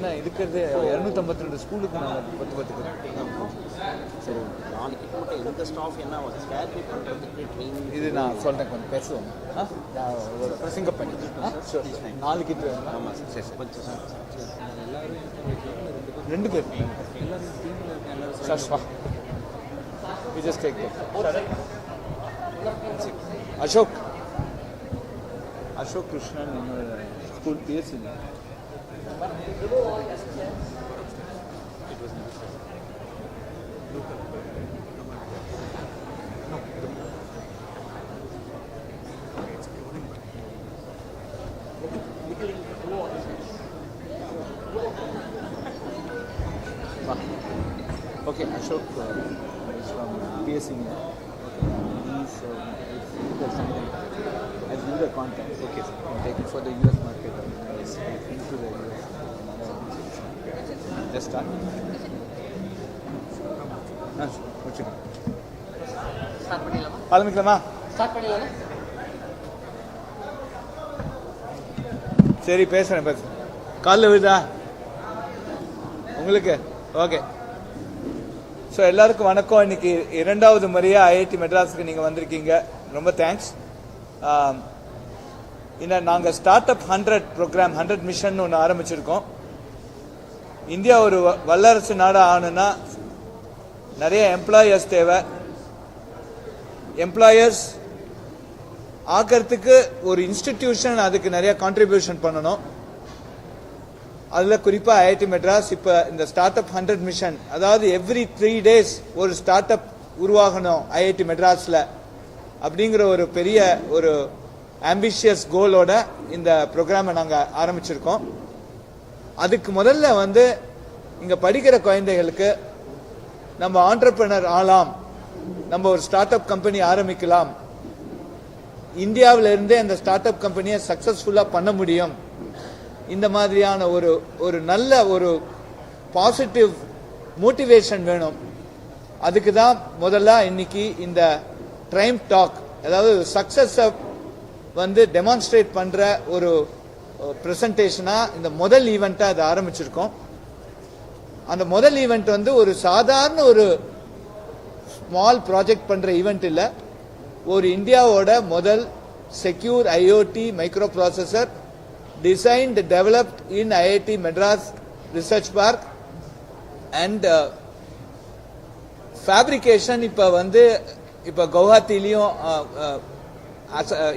ஏன்னா இருக்கிறது இரநூத்தம்பத்தி ரெண்டு ஸ்கூலுக்கு நாங்கள் பத்து பத்துக்கு சரி. நாளைக்கு எந்த ஸ்டாஃப் என்ன பண்ணுறதுக்கு ட்ரைனிங் இது நான் சொல்கிறேன் கொஞ்சம் பேசுவோம் பிரசங்க பண்ணி சரி. வேணுமா? ஆமாம் சரி சரி. கொஞ்சம் ரெண்டு பேர். சார் வா. We just take Ashok. Ashok Krishnan என்னோட school BSc Okay, Ashok uh, is from PSC. He's, uh, he's something. I'll give the contact. Okay, sir. I'm taking for the US market. Yes. Into the US. Just start. ஆரம்பிக்கலாமா சரி பேசுகிறேன் பேசுகிறேன் காலில் விழுதா உங்களுக்கு okay so எல்லாருக்கும் வணக்கம் இன்னைக்கு இரண்டாவது முறையாக ஐஐடி மெட்ராஸுக்கு நீங்கள் வந்திருக்கீங்க ரொம்ப தேங்க்ஸ் இன்னும் நாங்கள் start up hundred program hundred mission ஒன்று ஆரம்பிச்சிருக்கோம். இந்தியா ஒரு வ- வல்லரசு நாடு ஆகணும்னா நிறைய எம்ப்ளாயர்ஸ் தேவை. எம்ப்ளாயர்ஸ் ஆக்கிறதுக்கு ஒரு இன்ஸ்டிடியூஷன் அதுக்கு நிறைய கான்ட்ரிபியூஷன் பண்ணணும். அதில் குறிப்பாக ஐஐடி மெட்ராஸ் இப்போ இந்த ஸ்டார்ட் அப் ஹண்ட்ரட் மிஷன் அதாவது எவ்ரி த்ரீ டேஸ் ஒரு ஸ்டார்ட் அப் உருவாகணும் ஐஐடி மெட்ராஸில். அப்படிங்கிற ஒரு பெரிய ஒரு ஆம்பிஷியஸ் கோலோட இந்த ப்ரோக்ராமை நாங்கள் ஆரம்பிச்சிருக்கோம். அதுக்கு முதல்ல வந்து இங்கே படிக்கிற குழந்தைகளுக்கு நம்ம ஆண்டர்பிரினர் ஆகலாம் நம்ம ஒரு ஸ்டார்ட் அப் கம்பெனி ஆரம்பிக்கலாம். இந்தியாவிலிருந்தே அந்த ஸ்டார்ட் அப் கம்பெனியை சக்சஸ்ஃபுல்லாக பண்ண முடியும். இந்த மாதிரியான ஒரு ஒரு நல்ல ஒரு பாசிட்டிவ் மோட்டிவேஷன் வேணும். அதுக்கு தான் முதல்ல இன்னைக்கு இந்த ட்ரைம் டாக் அதாவது சக்சஸை வந்து டெமான்ஸ்ட்ரேட் பண்ணுற ஒரு ப்ரெசன்டேஷனாக இந்த முதல் ஈவெண்ட்டாக அதை ஆரம்பிச்சிருக்கோம். அந்த முதல் ஈவெண்ட் வந்து ஒரு சாதாரண ஒரு ஸ்மால் ப்ராஜெக்ட் பண்ணுற ஈவெண்ட் இல்லை. ஒரு இந்தியாவோட முதல் secure IoT micro processor designed developed in IIT Madras research park and fabrication இப்போ வந்து இப்போ கவுஹாத்திலையும்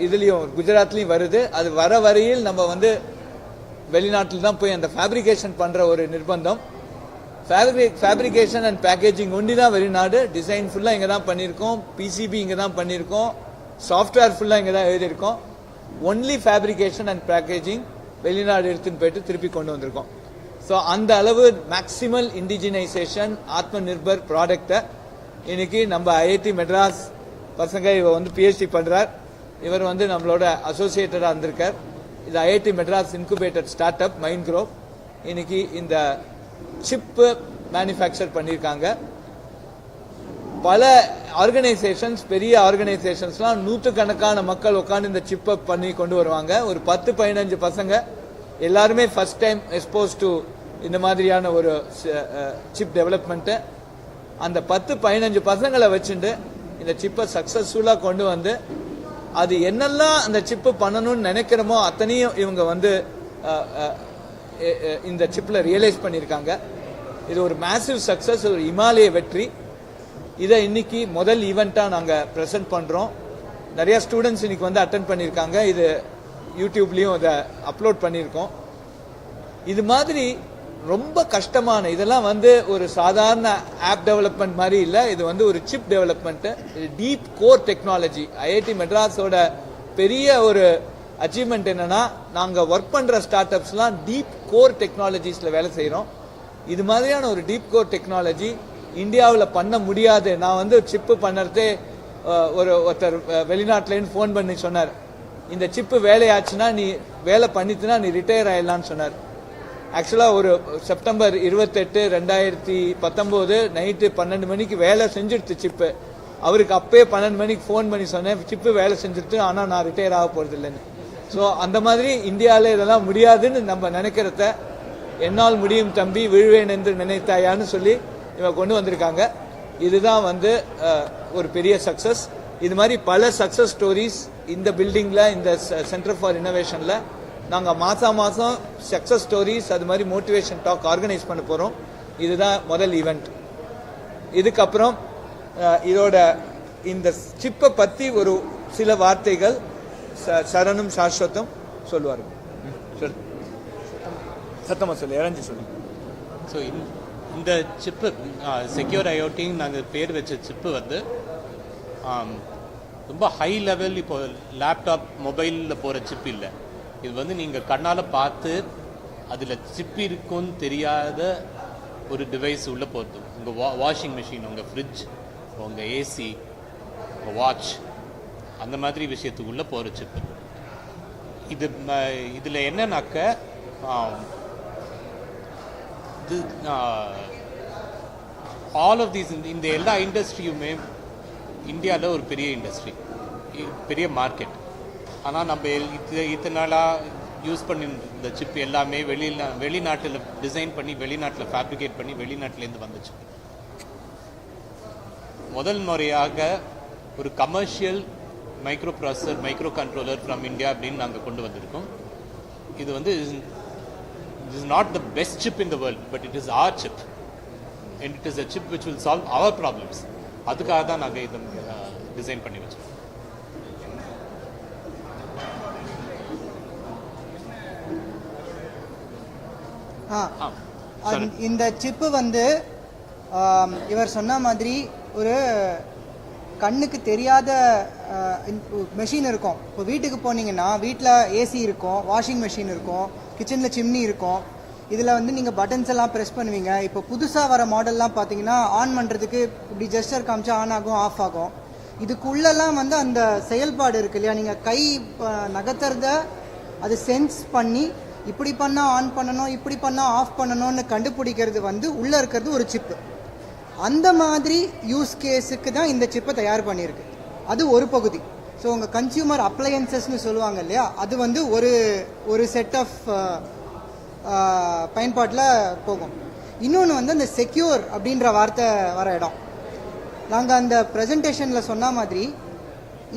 இதுலேயும் குஜராத்லேயும் வருது. அது வர வரையில் நம்ம வந்து வெளிநாட்டில் தான் போய் அந்த ஃபேப்ரிகேஷன் பண்ணுற ஒரு நிர்பந்தம். ஃபேப்ரிக் ஃபேப்ரிகேஷன் அண்ட் பேக்கேஜிங் ஒண்டி தான் வெளிநாடு. டிசைன் ஃபுல்லாக இங்கே தான் பண்ணியிருக்கோம். பிசிபி இங்கே தான் பண்ணியிருக்கோம். சாஃப்ட்வேர் ஃபுல்லாக இங்கே தான் எழுதியிருக்கோம். ஒன்லி ஃபேப்ரிகேஷன் அண்ட் பேக்கேஜிங் வெளிநாடு எடுத்துன்னு போயிட்டு திருப்பி கொண்டு வந்திருக்கோம். ஸோ அந்த அளவு மேக்சிமல் இண்டிஜினைசேஷன் ஆத்ம நிர்பர் ப்ராடக்டை இன்னைக்கு நம்ம ஐஐடி மெட்ராஸ் பசங்க இவர் வந்து பிஹெச்டி பண்றார். இவர் வந்து நம்மளோட அசோசியேட்டடாக இருந்திருக்கார். இது IIT Madras incubator start up Mindgrove இன்னைக்கு இந்த சிப்பு மேனுஃபேக்சர் பண்ணியிருக்காங்க. பல ஆர்கனைசேஷன்ஸ் பெரிய ஆர்கனைசேஷன்ஸ்லாம் நூற்றுக்கணக்கான மக்கள் உட்காந்து இந்த சிப்பை பண்ணி கொண்டு வருவாங்க. ஒரு பத்து பதினஞ்சு பசங்க எல்லாருமே ஃபர்ஸ்ட் டைம் எக்ஸ்போஸ் டு இந்த மாதிரியான ஒரு சிப் டெவலப்மெண்ட்டு அந்த பத்து பதினஞ்சு பசங்களை வச்சுட்டு இந்த சிப்பை சக்ஸஸ்ஃபுல்லாக கொண்டு வந்து அது என்னெல்லாம் அந்த சிப்பு பண்ணணும்னு நினைக்கிறோமோ அத்தனையும் இவங்க வந்து இந்த சிப்பில் ரியலைஸ் பண்ணியிருக்காங்க. இது ஒரு மேசிவ் சக்ஸஸ் ஒரு இமாலய வெற்றி. இதை இன்னைக்கு முதல் ஈவெண்ட்டாக நாங்கள் ப்ரெசென்ட் பண்ணுறோம் நிறையா ஸ்டூடெண்ட்ஸ் இன்னைக்கு வந்து அட்டன் பண்ணியிருக்காங்க. இது யூடியூப்லேயும் இதை அப்லோட் பண்ணியிருக்கோம். இது மாதிரி ரொம்ப கஷ்டமான இதெல்லாம் வந்து ஒரு சாதாரண ஆப் டெவலப்மெண்ட் மாதிரி இல்லை. இது வந்து ஒரு சிப் டெவலப்மெண்ட்டு இது டீப் கோர் டெக்னாலஜி ஐஐடி மெட்ராஸோட பெரிய ஒரு அச்சீவ்மெண்ட் என்னன்னா நாங்கள் ஒர்க் பண்ணுற ஸ்டார்ட் அப்ஸ்லாம் டீப் கோர் டெக்னாலஜிஸில் வேலை செய்கிறோம் இது மாதிரியான ஒரு டீப் கோர் டெக்னாலஜி இந்தியாவில் பண்ண முடியாது. நான் வந்து சிப்பு பண்ணுறதே ஒரு ஒருத்தர் வெளிநாட்டிலேருந்து ஃபோன் பண்ணி சொன்னார். இந்த சிப்பு வேலையாச்சுன்னா நீ வேலை பண்ணிட்டுனா நீ ரிட்டையர் ஆயிடலாம்னு சொன்னார். ஆக்சுவலாக ஒரு செப்டம்பர் இருபத்தெட்டு ரெண்டாயிரத்தி பத்தொம்போது நைட்டு பன்னெண்டு மணிக்கு வேலை செஞ்சுடுத்து சிப்பு அவருக்கு அப்பயே பன்னெண்டு மணிக்கு ஃபோன் பண்ணி சொன்னேன் சிப்பு வேலை செஞ்சுட்டு ஆனால் நான் ரிட்டையர் ஆக போகிறது இல்லைன்னு ஸோ அந்த மாதிரி இந்தியாவில் இதெல்லாம் முடியாதுன்னு நம்ம நினைக்கிறத என்னால் முடியும் தம்பி விழுவேன் என்று நினைத்தாயான்னு சொல்லி இவன் கொண்டு வந்திருக்காங்க. இதுதான் வந்து ஒரு பெரிய சக்ஸஸ் இது மாதிரி பல சக்ஸஸ் ஸ்டோரிஸ் இந்த பில்டிங்கில் இந்த சென்டர் ஃபார் இன்னோவேஷனில் நாங்க மாசம் மாசம் சக்சஸ் ஸ்டோரிஸ் அது மாதிரி மோட்டிவேஷன் டாக் ஆர்கனைஸ் பண்ண போறோம். இதுதான் முதல் ஈவெண்ட் இதுக்கப்புறம் இதோட இந்த சிப்பை பத்தி ஒரு சில வார்த்தைகள் ச- சரணும் சாஸ்வதம் சொல்லுவார்கள். ம், சொல்லு சத்தமா சொல்லு இறஞ்சி சொல்லு. ஸோ இந்த சிப்பு செக்யூர் ஐஓடின்னு நாங்கள் பேர் வச்ச சிப்பு வந்து ரொம்ப ஹை லெவல் இப்போ லேப்டாப் மொபைலில் போகிற சிப் இல்லை. இது வந்து நீங்கள் கண்ணால் பார்த்து அதில் சிப்பி இருக்குன்னு தெரியாத ஒரு டிவைஸ் உள்ளே போகிறது உங்கள் வா வாஷிங் மிஷின் உங்கள் ஃப்ரிட்ஜ் உங்கள் ஏசி உங்கள் வாட்ச் அந்த மாதிரி விஷயத்துக்கு உள்ளே போகிற சிப்பு இது இதில் என்னன்னாக்க இது ஆல் ஆஃப் தீஸ் இந்த எல்லா இண்டஸ்ட்ரியுமே இந்தியாவில் ஒரு பெரிய இண்டஸ்ட்ரி பெரிய மார்க்கெட் ஆனால் நம்ம இது இத்தனை நாளாக யூஸ் பண்ணி இந்த சிப் எல்லாமே வெளியில் வெளிநாட்டில் டிசைன் பண்ணி வெளிநாட்டில் ஃபேப்ரிகேட் பண்ணி வெளிநாட்டிலேருந்து வந்துச்சு. முதல் முறையாக ஒரு commercial micro processor micro controller from India அப்படின்னு நாங்கள் கொண்டு வந்திருக்கோம். இது வந்து it is not the best chip in the world but it is our chip and it is a chip which will solve our problems அதுக்காக தான் நாங்கள் இதை டிசைன் பண்ணி வச்சோம் இந்த சிப்பு வந்து இவர் சொன்ன மாதிரி ஒரு கண்ணுக்கு தெரியாத மெஷின் இருக்கும். இப்போ வீட்டுக்கு போனீங்கன்னா வீட்டில் ஏசி இருக்கும் வாஷிங் மெஷின் இருக்கும் கிச்சனில் சிம்னி இருக்கும். இதில் வந்து நீங்கள் பட்டன்ஸ் எல்லாம் ப்ரெஸ் பண்ணுவீங்க. இப்போ புதுசாக வர மாடல்லாம் பார்த்தீங்கன்னா ஆன் பண்ணுறதுக்கு இப்படி ஜெஸ்டர் காமிச்சா ஆன் ஆகும் ஆஃப் ஆகும். இதுக்குள்ளெல்லாம் வந்து அந்த செயல்பாடு இருக்கு இல்லையா? நீங்கள் கை நகர்த்துறத அது சென்ஸ் பண்ணி இப்படி பண்ணால் ஆன் பண்ணணும் இப்படி பண்ணால் ஆஃப் பண்ணணும்னு கண்டுபிடிக்கிறது வந்து உள்ளே இருக்கிறது ஒரு சிப்பு அந்த மாதிரி யூஸ் கேஸுக்கு தான் இந்த சிப்பை தயார் பண்ணியிருக்கு. அது ஒரு பகுதி. ஸோ உங்கள் கன்சியூமர் அப்ளையன்சஸ்னு சொல்லுவாங்க இல்லையா அது வந்து ஒரு ஒரு செட் ஆஃப் பயன்பாட்டில் போகும். இன்னொன்று வந்து அந்த செக்யூர் அப்படின்ற வார்த்தை வர இடம். நாங்கள் அந்த ப்ரெசன்டேஷனில் சொன்ன மாதிரி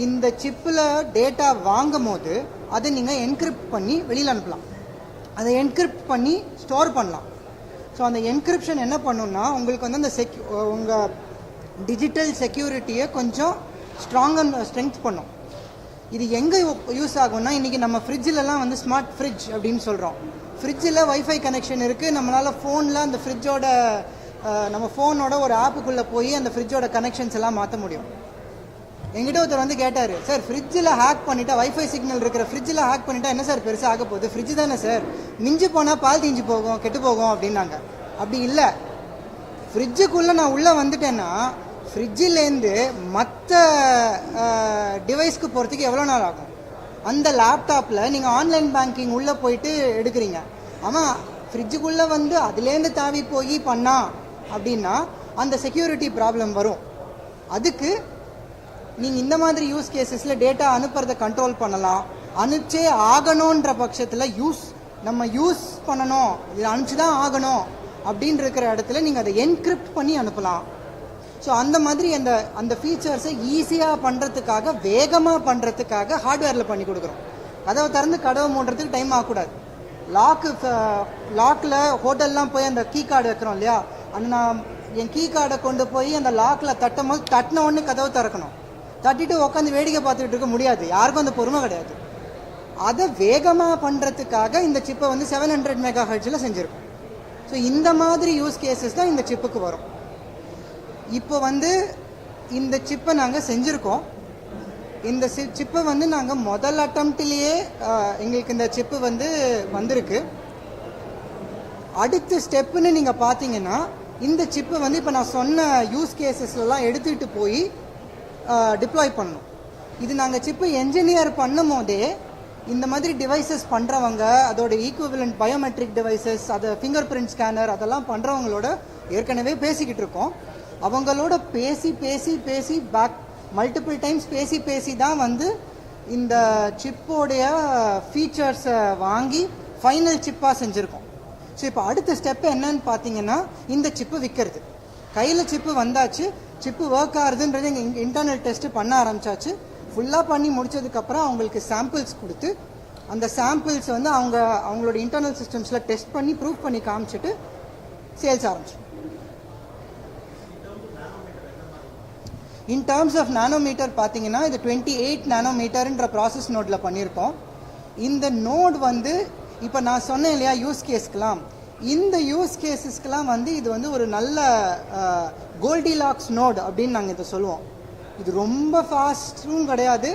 இந்த சிப்பில் டேட்டா வாங்கும் போது அதை நீங்கள் என்கிரிப்ட் பண்ணி வெளியில் அனுப்பலாம். அதை என்கிரிப்ட் பண்ணி ஸ்டோர் பண்ணலாம். ஸோ அந்த என்கிரிப்ஷன் என்ன பண்ணுன்னா உங்களுக்கு வந்து அந்த செக்யூ உங்கள் டிஜிட்டல் செக்யூரிட்டியை கொஞ்சம் ஸ்ட்ராங் ஸ்ட்ரென்த் பண்ணும். இது எங்கே யூஸ் ஆகும்னா இன்றைக்கி நம்ம ஃப்ரிட்ஜிலலாம் வந்து ஸ்மார்ட் ஃப்ரிட்ஜ் அப்படின்னு சொல்கிறோம் ஃப்ரிட்ஜில் வைஃபை கனெக்ஷன் இருக்குது நம்மளால் ஃபோனில் அந்த ஃப்ரிட்ஜோட நம்ம ஃபோனோட ஒரு ஆப்புக்குள்ளே போய் அந்த ஃப்ரிட்ஜோட கனெக்ஷன்ஸ் எல்லாம் மாற்ற முடியும். எங்கிட்ட ஒருத்தர் வந்து கேட்டார் சார் ஃப்ரிட்ஜில் ஹேக் பண்ணிட்டா வைஃபை சிக்னல் இருக்கிற ஃப்ரிட்ஜில் ஹேக் பண்ணிட்டா என்ன சார் பெருசாக ஆக போகுது? ஃப்ரிட்ஜ் தானே சார்? மிஞ்சி போனால் பால் தீஞ்சு போகும் கெட்டு போகும் அப்படின்னாங்க. அப்படி இல்லை. ஃப்ரிட்ஜுக்குள்ளே நான் உள்ளே வந்துட்டேன்னா ஃப்ரிட்ஜிலேருந்து மற்ற டிவைஸ்க்கு போகிறதுக்கு எவ்வளோ நாள் ஆகும்? அந்த லேப்டாப்பில் நீங்கள் ஆன்லைன் பேங்கிங் உள்ளே போயிட்டு எடுக்கிறீங்க. ஆமாம் ஃப்ரிட்ஜுக்குள்ளே வந்து அதுலேருந்து தாவி போய் பண்ணா அப்படின்னா அந்த செக்யூரிட்டி ப்ராப்ளம் வரும். அதுக்கு நீங்கள் இந்த மாதிரி யூஸ் கேசஸில் டேட்டா அனுப்புறதை கண்ட்ரோல் பண்ணலாம். அனுப்பிச்சே ஆகணுன்ற பட்சத்தில் யூஸ் நம்ம யூஸ் பண்ணணும். இது அனுப்பிச்சு தான் ஆகணும் அப்படின்னு இருக்கிற இடத்துல நீங்கள் அதை என்கிரிப்ட் பண்ணி அனுப்பலாம். ஸோ அந்த மாதிரி அந்த அந்த ஃபீச்சர்ஸை ஈஸியாக பண்ணுறதுக்காக வேகமாக பண்ணுறதுக்காக ஹார்ட்வேரில் பண்ணி கொடுக்குறோம். கதவை திறந்து கதவை மூடுறதுக்கு டைம் ஆகக்கூடாது. லாக்கு லாக்கில் ஹோட்டல்லாம் போய் அந்த கீ கார்டு வைக்கிறோம் இல்லையா? அந்த நான் என் கீ கார்டை கொண்டு போய் அந்த லாக்கில் தட்டும் போது தட்டின உடனே கதவை திறக்கணும். தட்டிட்டு உட்காந்து வேடிக்கை பார்த்துட்டு இருக்க முடியாது. யாருக்கும் அந்த பொறுமை கிடையாது. அதை வேகமாக பண்ணுறதுக்காக இந்த சிப்பை வந்து செவன் ஹண்ட்ரட் மெகா ஹெட்ஸில் செஞ்சுருக்கோம். ஸோ இந்த மாதிரி யூஸ் கேசஸ் தான் இந்த சிப்புக்கு வரும். இப்போ வந்து இந்த சிப்பை நாங்கள் செஞ்சுருக்கோம். இந்த சிப்பை வந்து நாங்கள் முதல் அட்டம்ப்ட்லேயே எங்களுக்கு இந்த சிப்பு வந்து வந்திருக்கு. அடுத்த ஸ்டெப்புன்னு நீங்கள் பார்த்தீங்கன்னா இந்த சிப்பை வந்து இப்போ நான் சொன்ன யூஸ் கேசஸ்லாம் எடுத்துகிட்டு போய் டிப்ளாய் பண்ணணும் இது நாங்கள் சிப்பு என்ஜினியர் பண்ணும் போதே இந்த மாதிரி டிவைசஸ் பண்ணுறவங்க அதோட ஈக்குவலண்ட் பயோமெட்ரிக் டிவைசஸ் அதை ஃபிங்கர் பிரிண்ட் ஸ்கேனர் அதெல்லாம் பண்ணுறவங்களோட ஏற்கனவே பேசிக்கிட்டு இருக்கோம். அவங்களோட பேசி பேசி பேசி பேக் மல்டிபிள் டைம்ஸ் பேசி பேசி தான் வந்து இந்த சிப்போடைய ஃபீச்சர்ஸை வாங்கி ஃபைனல் சிப்பாக செஞ்சுருக்கோம். ஸோ இப்போ அடுத்த ஸ்டெப் என்னன்னு பார்த்தீங்கன்னா இந்த சிப்பு விற்கிறது கையில் சிப்பு வந்தாச்சு சிப்பு ஒர்க் ஆகுதுன்றது இங்கே இன்டர்னல் டெஸ்ட்டு பண்ண ஆரம்பிச்சாச்சு. ஃபுல்லாக பண்ணி முடிச்சதுக்கப்புறம் அவங்களுக்கு சாம்பிள்ஸ் கொடுத்து அந்த சாம்பிள்ஸ் வந்து அவங்க அவங்களோட இன்டர்னல் சிஸ்டம்ஸில் டெஸ்ட் பண்ணி ப்ரூவ் பண்ணி காமிச்சிட்டு சேல்ஸ் ஆரம்பிச்சோம் இன் டேர்ம்ஸ் ஆஃப் நானோமீட்டர் பார்த்தீங்கன்னா இது டுவெண்ட்டி எயிட் நானோமீட்டர்ன்ற ப்ராசஸ் நோட்டில் பண்ணியிருக்கோம். இந்த நோட் வந்து இப்போ நான் சொன்னேன் இல்லையா யூஸ் கேஸ்க்கெலாம் இந்த யூஸ் கேஸஸ்க்கெலாம் வந்து இது வந்து ஒரு நல்ல கோல்டிலாக்ஸ் நோட் அப்படின்னு நாங்கள் இதை சொல்லுவோம். இது ரொம்ப ஃபாஸ்ட்டும் கிடையாது.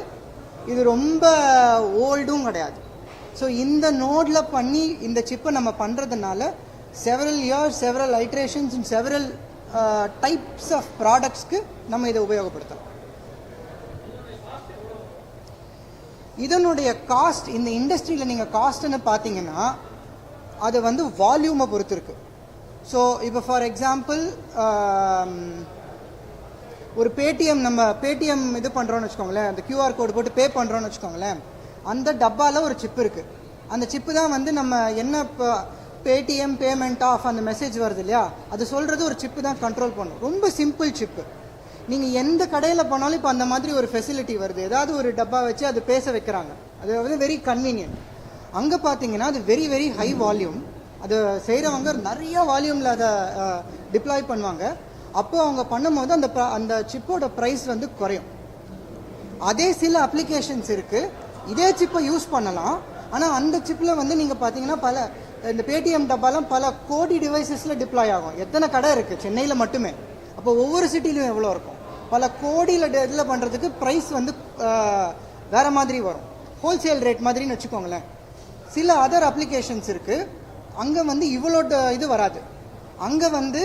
இது ரொம்ப ஓல்டும் கிடையாது. ஸோ இந்த நோடில் பண்ணி இந்த சிப்பை நம்ம பண்ணுறதுனால several years several iterations several types of ப்ராடக்ட்ஸ்க்கு நம்ம இதை உபயோகப்படுத்தலாம். இதனுடைய காஸ்ட் இந்த இண்டஸ்ட்ரியில் நீங்கள் காஸ்ட்னு பார்த்தீங்கன்னா அது வந்து வால்யூமை பொறுத்து இருக்கு ஸோ இப்போ ஃபார் எக்ஸாம்பிள் um, ஒரு பேடிஎம் நம்ம பேடிஎம் இது பண்ணுறோன்னு வச்சுக்கோங்களேன் அந்த கியூஆர் கோடு போட்டு பே பண்ணுறோன்னு வச்சுக்கோங்களேன் அந்த டப்பாவில் ஒரு சிப் இருக்குது அந்த சிப்பு தான் வந்து நம்ம என்ன இப்போ பேடிஎம் பேமெண்ட் ஆஃப் அந்த மெசேஜ் வருது இல்லையா அது சொல்கிறது ஒரு சிப்பு தான் கண்ட்ரோல் பண்ணும். ரொம்ப சிம்பிள் சிப்பு நீங்கள் எந்த கடையில் போனாலும் இப்போ அந்த மாதிரி ஒரு ஃபெசிலிட்டி வருது. ஏதாவது ஒரு டப்பா வச்சு அது பேச வைக்கிறாங்க. அது வந்து வெரி கன்வீனியன்ட் அங்கே பார்த்தீங்கன்னா அது வெரி வெரி ஹை வால்யூம் அது செய்கிறவங்க நிறைய வால்யூமில் அதை டிப்ளாய் பண்ணுவாங்க. அப்போ அவங்க பண்ணும்போது அந்த அந்த சிப்போட ப்ரைஸ் வந்து குறையும். அதே சில அப்ளிகேஷன்ஸ் இருக்குது இதே சிப்பை யூஸ் பண்ணலாம். ஆனால் அந்த சிப்பில் வந்து நீங்கள் பார்த்தீங்கன்னா பல இந்த பேடிஎம் டப்பாலாம் பல கோடி டிவைசஸில் டிப்ளாய் ஆகும். எத்தனை கடை இருக்குது சென்னையில் மட்டுமே. அப்போ ஒவ்வொரு சிட்டிலையும் எவ்வளோ இருக்கும்? பல கோடியில் இதில் பண்ணுறதுக்கு ப்ரைஸ் வந்து வேறு மாதிரி வரும். ஹோல்சேல் ரேட் மாதிரின்னு வச்சுக்கோங்களேன். சில அதர் அப்ளிகேஷன்ஸ் இருக்குது அங்கே வந்து இவ்வளோ ட- இது வராது. அங்கே வந்து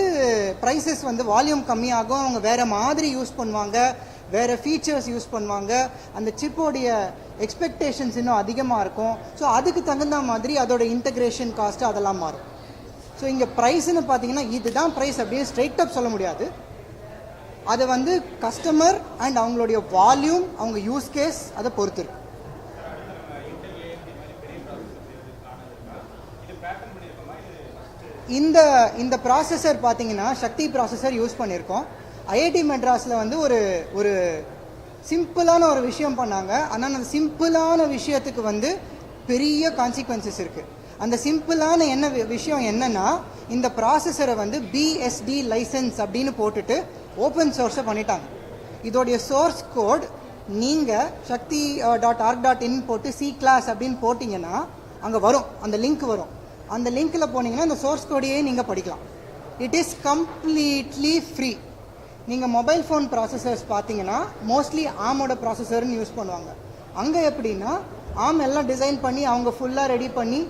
ப்ரைஸஸ் வந்து வால்யூம் கம்மியாகும். அவங்க வேறு மாதிரி யூஸ் பண்ணுவாங்க. வேறு ஃபீச்சர்ஸ் யூஸ் பண்ணுவாங்க. அந்த சிப்போடைய எக்ஸ்பெக்டேஷன்ஸ் இன்னும் அதிகமாக இருக்கும். ஸோ அதுக்கு தகுந்த மாதிரி அதோட இன்டகிரேஷன் காஸ்ட்டு அதெல்லாம் மாறும். ஸோ இங்கே ப்ரைஸ்னு பார்த்தீங்கன்னா இதுதான் ப்ரைஸ் அப்படின்னு ஸ்ட்ரைட் அப் சொல்ல முடியாது. அதை வந்து கஸ்டமர் அண்ட் அவங்களுடைய வால்யூம் அவங்க யூஸ் கேஸ் அதை பொறுத்து இருக்கு. இந்த இந்த ப்ராசஸர் பார்த்தீங்கன்னா சக்தி ப்ராசஸர் யூஸ் பண்ணியிருக்கோம். ஐஐடி மெட்ராஸில் வந்து ஒரு ஒரு சிம்பிளான ஒரு விஷயம் பண்ணாங்க. ஆனால் அந்த சிம்பிளான விஷயத்துக்கு வந்து பெரிய கான்சிக்வன்சஸ் இருக்குது அந்த சிம்பிளான என்ன வி- விஷயம் என்னன்னா இந்த ப்ராசஸரை வந்து பிஎஸ்டி லைசன்ஸ் அப்படின்னு போட்டுட்டு ஓப்பன் சோர்ஸை பண்ணிட்டாங்க. இதோடைய சோர்ஸ் கோட் நீங்கள் Shakti dot org dot in போட்டு சி கிளாஸ் அப்படின்னு போட்டிங்கன்னா அங்கே வரும். அந்த லிங்க் வரும். அந்த லிங்க்கில் போனீங்கன்னா இந்த சோர்ஸ் கோடையே நீங்கள் படிக்கலாம். இட் இஸ் கம்ப்ளீட்லி ஃப்ரீ நீங்கள் மொபைல் ஃபோன் ப்ராசஸர்ஸ் பார்த்தீங்கன்னா மோஸ்ட்லி ஆமோட ப்ராசஸர்னு யூஸ் பண்ணுவாங்க. அங்கே எப்படின்னா ஆம் எல்லாம் டிசைன் பண்ணி அவங்க ஃபுல்லாக ரெடி பண்ணி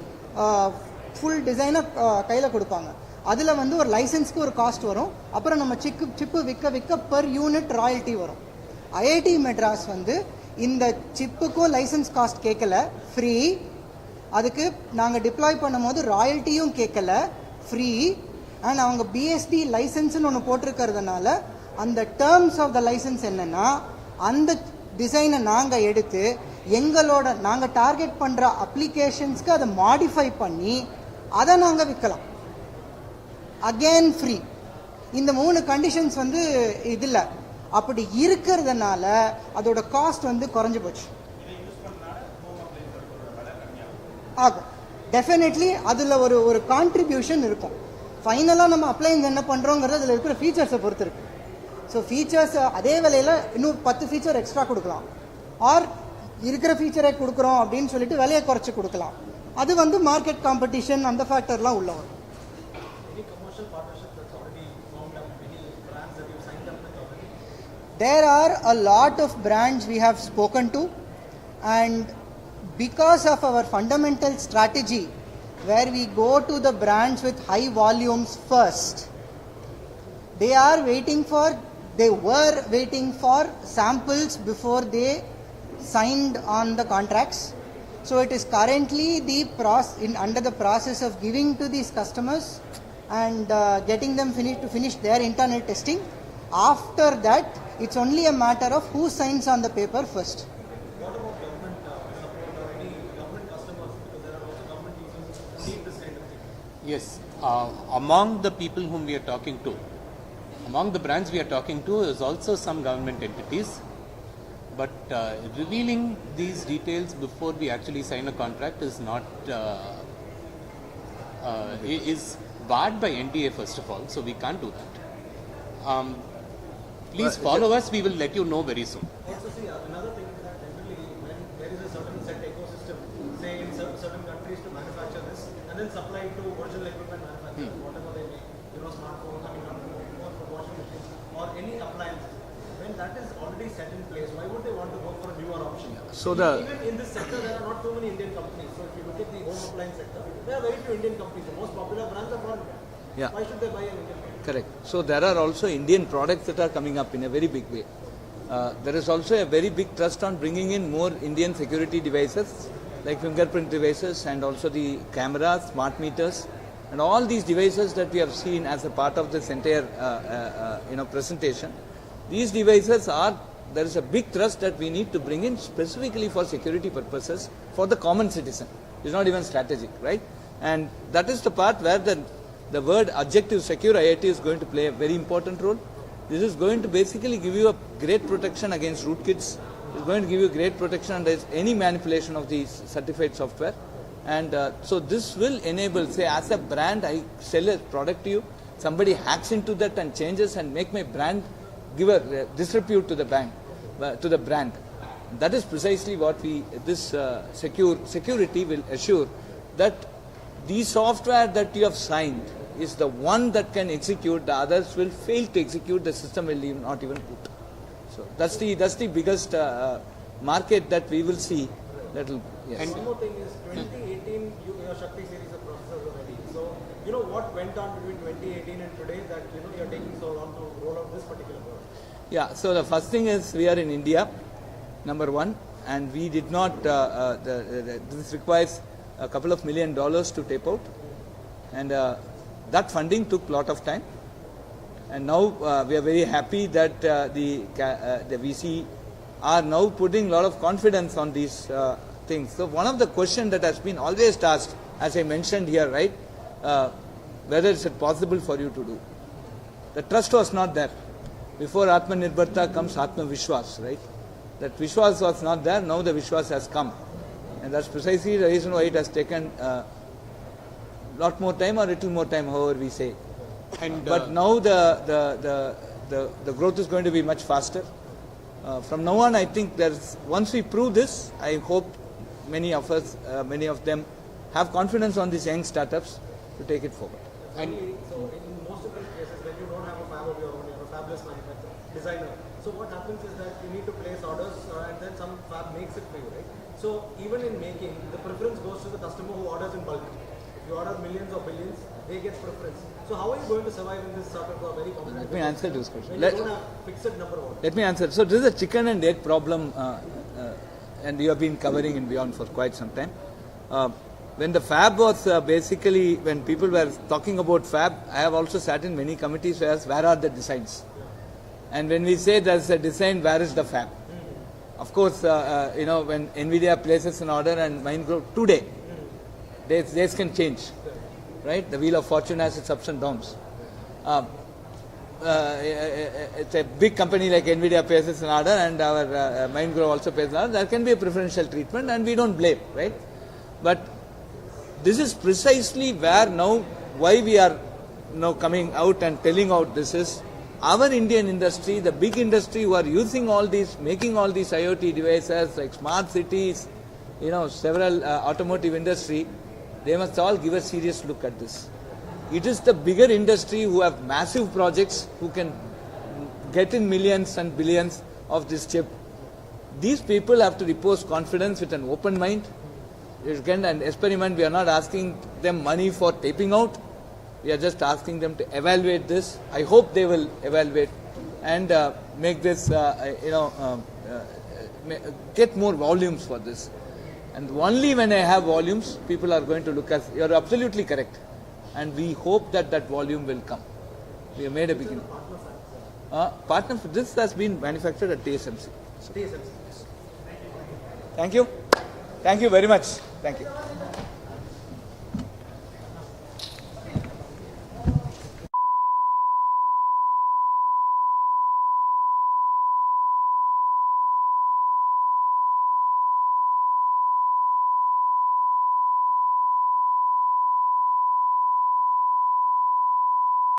ஃபுல் டிசைனை கையில் கொடுப்பாங்க. அதில் வந்து ஒரு லைசன்ஸ்க்கு ஒரு காஸ்ட் வரும். அப்புறம் நம்ம சிக்கு சிப்பு விற்க விற்க பெர் யூனிட் ராயல்ட்டி வரும். ஐஐடி மெட்ராஸ் வந்து இந்த சிப்புக்கும் லைசன்ஸ் காஸ்ட் கேட்கல ஃப்ரீ அதுக்கு நாங்கள் டிப்ளாய் பண்ணும்போது ராயல்ட்டியும் கேட்கல ஃப்ரீ அண்ட் அவங்க பிஎஸ்டி லைசன்ஸ்னு ஒன்று போட்டிருக்கிறதுனால அந்த டேர்ம்ஸ் ஆஃப் த லைசன்ஸ் என்னென்னா அந்த டிசைனை நாங்கள் எடுத்து எங்களோட நாங்கள் டார்கெட் பண்ணுற அப்ளிகேஷன்ஸ்க்கு அதை மாடிஃபை பண்ணி அதை நாங்கள் விற்கலாம் அகெயின் ஃப்ரீ இந்த மூணு கண்டிஷன்ஸ் வந்து இதில் அப்படி இருக்கிறதுனால அதோட காஸ்ட் வந்து குறைஞ்சி போச்சு. ஆகும். டெஃபினெட்லி அதில் ஒரு ஒரு கான்ட்ரிபியூஷன் இருக்கும். ஃபைனலாக நம்ம அப்ளைன்ஸ் என்ன பண்ணுறோங்கிறது அதில் இருக்கிற ஃபீச்சர்ஸை பொறுத்து இருக்கு. ஸோ ஃபீச்சர்ஸ் அதே விலையில் இன்னும் பத்து ஃபீச்சர் எக்ஸ்ட்ரா கொடுக்கலாம். ஆர் இருக்கிற ஃபீச்சரை கொடுக்குறோம் அப்படின்னு சொல்லிட்டு விலையை குறைச்சி கொடுக்கலாம். அது வந்து மார்க்கெட் காம்படிஷன் அந்த ஃபேக்டர்லாம் உள்ள வரும். There are a lot of brands we have spoken to, and because of our fundamental strategy, where we go to the brands with high volumes first, they are waiting for, they were waiting for samples before they signed on the contracts. So it is currently the process in under the process of giving to these customers and uh, getting them finish to finish their internal testing. After that, it's only a matter of who signs on the paper first. Yes, uh, among the people whom we are talking to, among the brands we are talking to is also some government entities. But uh, revealing these details before we actually sign a contract is not uh, uh, is barred by NDA first of all, so we can't do that. Um, please follow us. We will let you know very soon. Also, see, another thing is that generally when there is a certain set ecosystem, say in cer- certain countries to manufacture this and then supply it to original equipment manufacturers, whatever they make, you know, smartphones, I mean, not phones, but washing machines, or any appliances. When that is already set in place, why would they want to go for a newer option? So the- Even in this sector, there are not too many Indian companies. So if you look at the home appliance sector, there are very few Indian companies. The most popular brands are foreign brands. Yeah. Why should they buy an Indian company? Correct. So there are also Indian products that are coming up in a very big way. Uh, there is also a very big trust on bringing in more Indian security devices like fingerprint devices and also the cameras, smart meters, and all these devices that we have seen as a part of this entire uh, uh, uh, you know presentation. These devices are there is a big thrust that we need to bring in specifically for security purposes for the common citizen. It's not even strategic, right? And that is the part where the the word adjective secure IIT is going to play a very important role. This is going to basically give you a great protection against rootkits. It's going to give you great protection against any manipulation of the certified software. And uh, so this will enable, say, as a brand, I sell a product to you, somebody hacks into that and changes and make my brand give a disrepute to the bank, uh, to the brand. That is precisely what we this uh, secure security will assure that the software that you have signed is the one that can execute. The others will fail to execute. The system will not even boot. So that's the that's the biggest uh, market that we will see. That will yes. One more thing is 2018, you, your Shakti series of processors were ready. So, you know what went on between 2018 and today that you know you're taking so long to roll out this particular product? Yeah, so the first thing is we are in India, number one, and we did not, uh, uh, the, the, this requires a couple of million dollars to tape out, and uh, that funding took a lot of time. And now uh, we are very happy that uh, the, uh, the VC are now putting a lot of confidence on these uh, things. So one of the questions that has been always asked, as I mentioned here, right, uh, whether is it possible for you to do. The trust was not there. Before Atmanirbharta comes Atma Vishwas, right? That Vishwas was not there, now the Vishwas has come. And that's precisely the reason why it has taken a lot more time or little more time, however we say. And But uh, now the, the, the, the, the growth is going to be much faster. Uh, from now on, I think there's, once we prove this, I hope many of us, uh, many of them have confidence on these young startups to take it forward. And so in most of the cases when you don't have a fab of your own, you're a fabless manufacturer, designer. So what happens is that you need to place orders uh, and then some fab makes it for you, right? So even in making, the preference goes to the customer who orders in bulk. If you order millions or billions, they get preference. So how are you going to survive in this sort of a very competitive Let me answer this question. Let- you don't have fixed number of? Let me answer. So this is a chicken and egg problem, uh, uh, and you have been covering in Beyond for quite some time. Uh, when the fab was uh, basically, when people were talking about fab, I have also sat in many committees where, where are the designs? And when we say there's a design, where is the fab? Of course, uh, uh, you know, when NVIDIA places an order and mine grow today, days, days can change, right? The wheel of fortune has its ups and downs. Uh, uh, it's a big company like Nvidia places an order and our uh, MindGrow also pays an order, there can be a preferential treatment and we don't blame, right? But this is precisely where now, why we are now coming out and telling out this is our Indian industry, the big industry who are using all these, making all these IoT devices like smart cities, you know, several uh, automotive industry, they must all give a serious look at this. It is the bigger industry who have massive projects who can get in millions and billions of this chip. These people have to repose confidence with an open mind. It's again an experiment. We are not asking them money for taping out. We are just asking them to evaluate this. I hope they will evaluate and uh, make this, uh, you know, um, uh, get more volumes for this. And only when I have volumes, people are going to look at. You are absolutely correct, and we hope that that volume will come. We have made a beginning. Uh, partner this has been manufactured at TSMC. TSMC. Thank you. Thank you very much. Thank you.